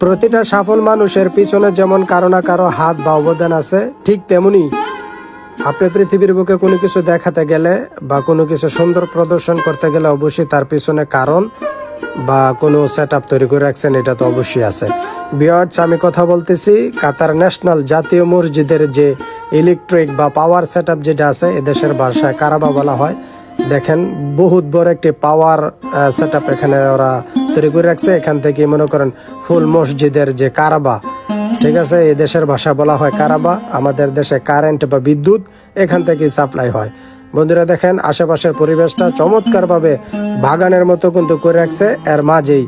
প্রতিটা সফল মানুষের পিছনে যেমন কারও না কারও হাত বা অবদান আছে, ঠিক তেমনি আপনি পৃথিবীর বুকে কোনো কিছু দেখাতে গেলে বা কোনো কিছু সুন্দর প্রদর্শন করতে গেলে অবশ্যই তার পিছনে কারণ বা কোনো সেট আপ তৈরি করে রাখছেন, এটা তো অবশ্যই আছে। বিয়ার্ডস আমি কথা বলতেছি, কাতার ন্যাশনাল জাতীয় মসজিদের যে ইলেকট্রিক বা পাওয়ার সেট যেটা আছে, এদেশের ভাষায় কারাবা বলা হয়। দেখেন, বহুত বড় একটি পাওয়ার সেট এখানে ওরা তৈরি করে রাখছে। এখান থেকে মনে করেন ফুল মসজিদের যে কারাবা, ঠিক আছে, এই দেশের ভাষা বলা হয় কারাবা, আমাদের দেশে কারেন্ট বা বিদ্যুৎ এখান থেকে সাপ্লাই হয়। বন্ধুরা দেখেন, আশেপাশের পরিবেশটা চমৎকারভাবে বাগানের মতো কিন্তু করে রাখছে। এর মাঝেই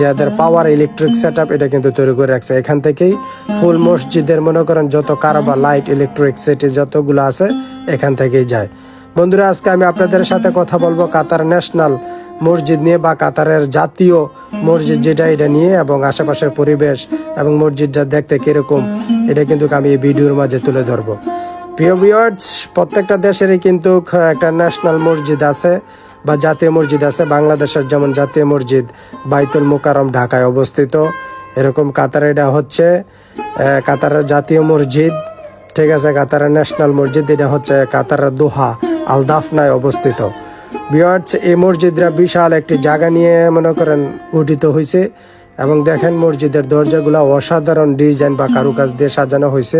যাদের পাওয়ার ইলেকট্রিক সেট এটা কিন্তু তৈরি করে রাখছে। এখান থেকেই ফুল মসজিদের মনে করেন যত কারাবা লাইট ইলেকট্রিক সিটি যতগুলো আছে, এখান থেকেই যায়। বন্ধুরা, আজকে আমি আপনাদের সাথে কথা বলব কাতার ন্যাশনাল মসজিদ নিয়ে বা কাতারের জাতীয় মসজিদ যেটা, এটা নিয়ে এবং আশেপাশের পরিবেশ এবং মসজিদটা দেখতে কীরকম, এটা কিন্তু আমি এই ভিডিওর মাঝে তুলে ধরবো। প্রিয় প্রত্যেকটা দেশেরই কিন্তু একটা ন্যাশনাল মসজিদ আছে বা জাতীয় মসজিদ আছে। বাংলাদেশের যেমন জাতীয় মসজিদ বাইতুল মুকাররম ঢাকায় অবস্থিত, এরকম কাতার এটা হচ্ছে কাতারের জাতীয় মসজিদ, ঠিক আছে, কাতারের ন্যাশনাল মসজিদ, এটা হচ্ছে কাতারের দোহা। আল দাফনায় অবস্থিত। বিয়ার্স এই মসজিদরা বিশাল একটি জায়গা নিয়ে মনে করেন গঠিত হয়েছে এবং দেখেন মসজিদের দরজাগুলো অসাধারণ ডিজাইন বা কারুকাজ দিয়ে সাজানো হয়েছে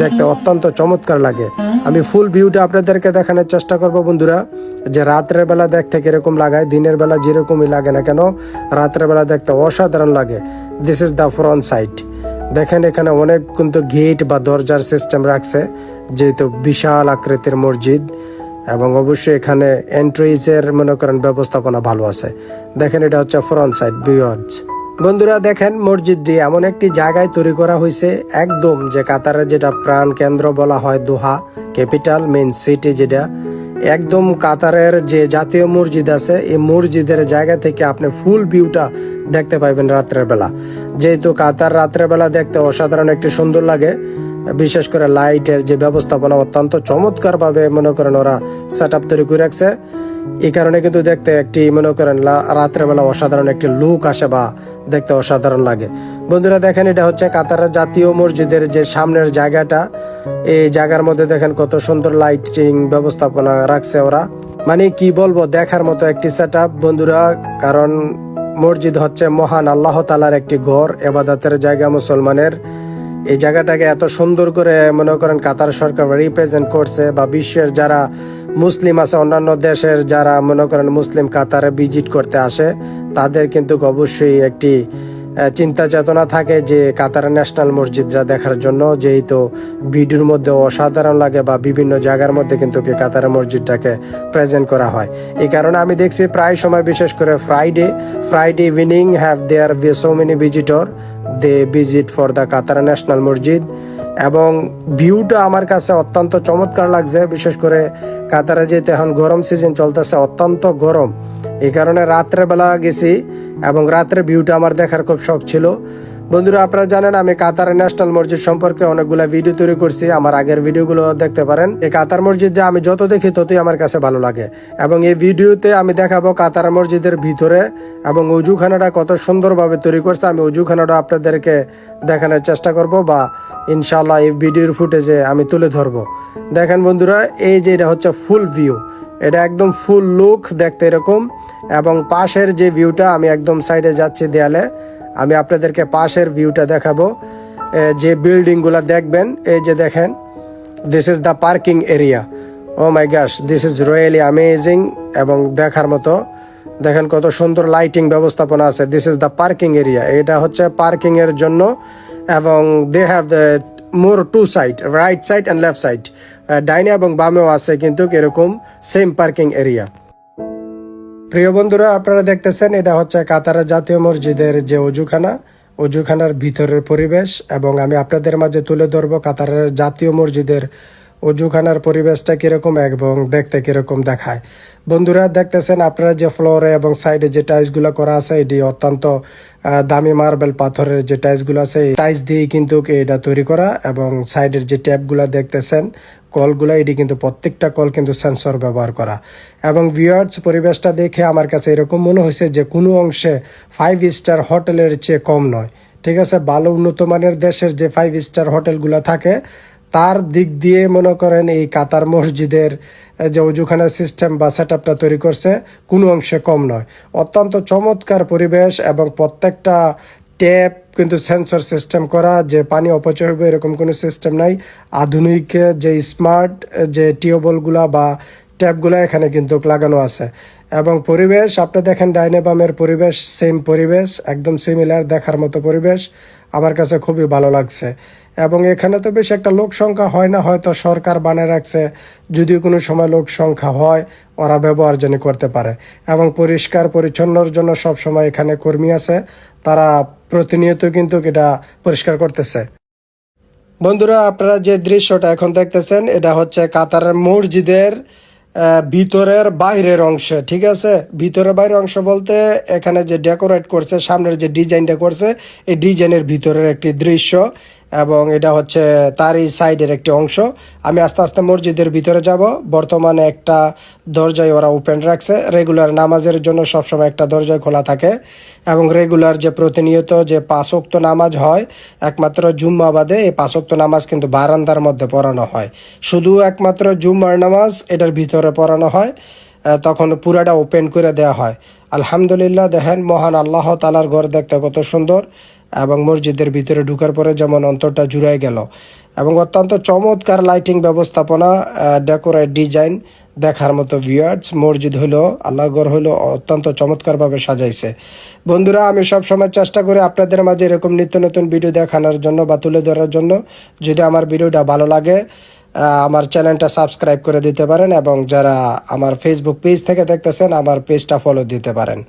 দেখতে অত্যন্ত চমৎকার লাগে। আমি ফুল ভিউটা আপনাদেরকে দেখানোর চেষ্টা করব বন্ধুরা, যে রাত্রের বেলা দেখতে কীরকম লাগায়, দিনের বেলা যেরকমই লাগে না কেন, রাত্রের বেলা দেখতে অসাধারণ লাগে। This is the front side দেখেন এখানে অনেক কিন্তু গেট বা দরজার সিস্টেম রাখছে, যেহেতু বিশাল আকৃতির মসজিদ। এবং অবশ্যই এখানে এন্ট্রিজের মনে করেন, ব্যবস্থাপনা ভালো আছে। দেখেন, এটা হচ্ছে ফ্রন্ট সাইড বিয়ার্ডস বন্ধুরা, দেখেন, মসজিদটি এমন একটি জায়গায় তৈরি করা হয়েছে, একদম যে কাতারের যেটা প্রাণ কেন্দ্র বলা হয়, দোহা, ক্যাপিটাল মেন সিটি যেটা। একদম কাতারের যে জাতীয় মসজিদ আছে, এই মসজিদের জায়গা থেকে আপনি ফুল ভিউটা দেখতে পাইবেন রাত্রের বেলা। যেহেতু কাতার রাত্রের বেলা দেখতে অসাধারণ একটি সুন্দর লাগে বিশেষ করে লাইটের যে ব্যবস্থাপনা অত্যন্ত চমৎকার ভাবে মনে করেন ওরা সেট আপ তৈরি করে রাখছে। এই কারণে কিন্তু দেখতে একটি মনে করেন রাত্রেবেলা অসাধারণ একটি লুক আসে বা দেখতে অসাধারণ লাগে। বন্ধুরা দেখেন, এটা হচ্ছে কাতারের জাতীয় মসজিদের যে সামনের জায়গাটা। এই জায়গার মধ্যে দেখেন কত সুন্দর লাইটিং ব্যবস্থাপনা রাখছে ওরা। মানে কি বলব, দেখার মতো একটি সেট বন্ধুরা, কারণ মসজিদ হচ্ছে মহান আল্লাহ তালার একটি ঘর, এবাদাতের জায়গা মুসলমানের। এই জায়গাটাকে এত সুন্দর করে মনে করেন কাতার সরকার রিপ্রেজেন্ট করছে বা বিশ্বের যারা মুসলিম আছে, অন্যান্য দেশের যারা মনে করেন মুসলিম কাতারে ভিজিট করতে আসে, তাদের কিন্তু অবশ্যই একটি চিন্তা চেতনা থাকে যে কাতার ন্যাশনাল মসজিদরা দেখার জন্য, যেহেতু ভিডিওর মধ্যে অসাধারণ লাগে বা বিভিন্ন জায়গার মধ্যে কিন্তু কি কাতার মসজিদটাকে প্রেজেন্ট করা হয়। এই কারণে আমি দেখছি প্রায় সময় বিশেষ করে Friday Friday evening have there so many visitor they visit for the Katara national মসজিদ। এবং ভিউটা আমার কাছে অত্যন্ত চমৎকার লাগছে, বিশেষ করে কাতারা যেহেতু এখন গরম সিজন চলতেছে, অত্যন্ত গরম। এই কারণে রাত্রেবেলা গেছি এবং রাত্রে ভিউটা আমার দেখার খুব শখ ছিল। বন্ধুরা, আপনারা জানেন আমি কাতার ন্যাশনাল মসজিদ সম্পর্কে অনেকগুলা ভিডিও তৈরি করছি। আমার আগের ভিডিওগুলো দেখতে পারেন। এই কাতার মসজিদ যে আমি যত দেখি, ততই আমার কাছে ভালো লাগে। এবং এই ভিডিওতে আমি দেখাবো কাতার মসজিদের ভিতরে এবং উজুখানাটা কত সুন্দরভাবে তৈরি করছে। আমি অজুখানাটা আপনাদেরকে দেখানোর চেষ্টা করব বা ইনশাল্লাহ এই ভিডিওর ফুটেজে আমি তুলে ধরবো। দেখেন বন্ধুরা, এই যে এটা হচ্ছে ফুল ভিউ। এটা একদম ফুল লুক, দেখতে এরকম। এবং পাশের যে ভিউটা, আমি একদম সাইডে যাচ্ছি দেয়ালে। আমি আপনাদেরকে পাশের ভিউটা দেখাবো। যে বিল্ডিংগুলো দেখবেন, এই যে দেখেন this is the parking area oh my gosh this is royally amazing এবং দেখার মতো। দেখেন কত সুন্দর লাইটিং ব্যবস্থাপনা আছে। This is the parking area এটা হচ্ছে পার্কিং এর জন্য এবং they have more to side right side and left side ডাইনে এবং বামেও আছে, কিন্তু এরকম সেম পার্কিং এরিয়া প্রিয় বন্ধুরা, আপনারা দেখতেছেন, এটা হচ্ছে কাতারের জাতীয় মসজিদের যে অজুখানা। অজুখানার ভিতরের পরিবেশ, এবং আমি আপনাদের মাঝে তুলে ধরবো কাতারের জাতীয় মসজিদের অজুখানার পরিবেশটা কীরকম এবং দেখতে কীরকম দেখায়। বন্ধুরা, দেখতেছেন, আপনারা যে ফ্লোরে এবং সাইডে যে টাইলসগুলো করা আছে, এটি অত্যন্ত দামি মার্বেল পাথরের যে টাইলসগুলো আছে টাইলস দিয়েই কিন্তু এটা তৈরি করা, এবং সাইডের যে ট্যাপগুলো দেখতেছেন কলগুলো, এটি কিন্তু প্রত্যেকটা কল কিন্তু সেন্সর ব্যবহার করা। এবং ভিউয়ার্স পরিবেশটা দেখে আমার কাছে এরকম মনে হয়েছে যে কোনো অংশে ফাইভ স্টার হোটেলের চেয়ে কম নয়। ঠিক আছে? ভালো উন্নত মানের দেশের যে ফাইভ স্টার হোটেলগুলো থাকে, তার দিক দিয়ে মনে করেন এই কাতার মসজিদের যে অজুখানার সিস্টেম বা সেট তৈরি করছে, কোনো অংশে কম নয়। অত্যন্ত চমৎকার পরিবেশ এবং প্রত্যেকটা ট্যাপ, কিন্তু সেন্সর সিস্টেম করা, যে পানি অপচয় হবে এরকম কোনো সিস্টেম নাই। আধুনিক, যে স্মার্ট, যে টিউবওয়েলগুলা বা ট্যাপগুলো এখানে কিন্তু লাগানো আছে। এবং পরিবেশ, আপনি দেখেন ডাইনে বামের পরিবেশ সেম পরিবেশ, একদম সিমিলার দেখার মতো পরিবেশ। আমার কাছে খুবই ভালো লাগছে। এবং এখানে তো বেশি একটা লোক সংখ্যা হয় না, হয়তো সরকার বানিয়ে রাখছে। যদিও কোনো সময় লোক সংখ্যা হয়, ওরা ব্যবহার যেন করতে পারে। এবং পরিষ্কার পরিচ্ছন্নর জন্য সব সময় এখানে কর্মী আছে। তারা প্রতিনিয়ত কিন্তু এটা পরিষ্কার করতেছে। বন্ধুরা, আপনারা যে দৃশ্যটা এখন দেখতেছেন, এটা হচ্ছে কাতারের মসজিদের ভিতরের বাইরের অংশ, ঠিক আছে? ভিতরের বাইরের অংশ বলতে এখানে যে ডেকোরেট করছে, সামনের যে ডিজাইনটা করছে, এই ডিজাইনের ভিতরের একটি দৃশ্য। এবং এটা হচ্ছে তারই সাইডের একটি অংশ। আমি আস্তে আস্তে মসজিদের ভিতরে যাব। বর্তমানে একটা দরজায় ওরা ওপেন রাখছে। রেগুলার নামাজের জন্য সবসময় একটা দরজায় খোলা থাকে এবং রেগুলার যে প্রতিনিয়ত যে পাঁচক্ত নামাজ হয়, একমাত্র জুম্মা বাদে এই পাঁচক্ত নামাজ কিন্তু বারান্দার মধ্যে পড়ানো হয়। শুধু একমাত্র জুম্মার নামাজ এটার ভিতরে পড়ানো হয় তখন পুরাটা ওপেন করে দেওয়া হয়। আলহামদুলিল্লাহ, দেখেন মহান আল্লাহ তালার ঘর দেখতে কত সুন্দর এবং মসজিদের ভিতরে ঢুকার পরে যেমন অন্তরটা জুড়াই গেল। এবং অত্যন্ত চমৎকার লাইটিং ব্যবস্থাপনা ডেকোরেট ডিজাইন দেখার মতো ভিউয়ার্স মসজিদ হলো ঘর হলো, অত্যন্ত চমৎকারভাবে সাজাইছে। বন্ধুরা, আমি সব সময় চেষ্টা করি আপনাদের মাঝে এরকম নিত্য নতুন ভিডিও দেখানোর জন্য বা তুলে ধরার জন্য। যদি আমার ভিডিওটা ভালো লাগে আমার চ্যানেলটা সাবস্ক্রাইব করে দিতে পারেন এবং যারা আমার ফেসবুক পেজ থেকে দেখতেছেন, আমার পেজটা ফলো দিতে পারেন।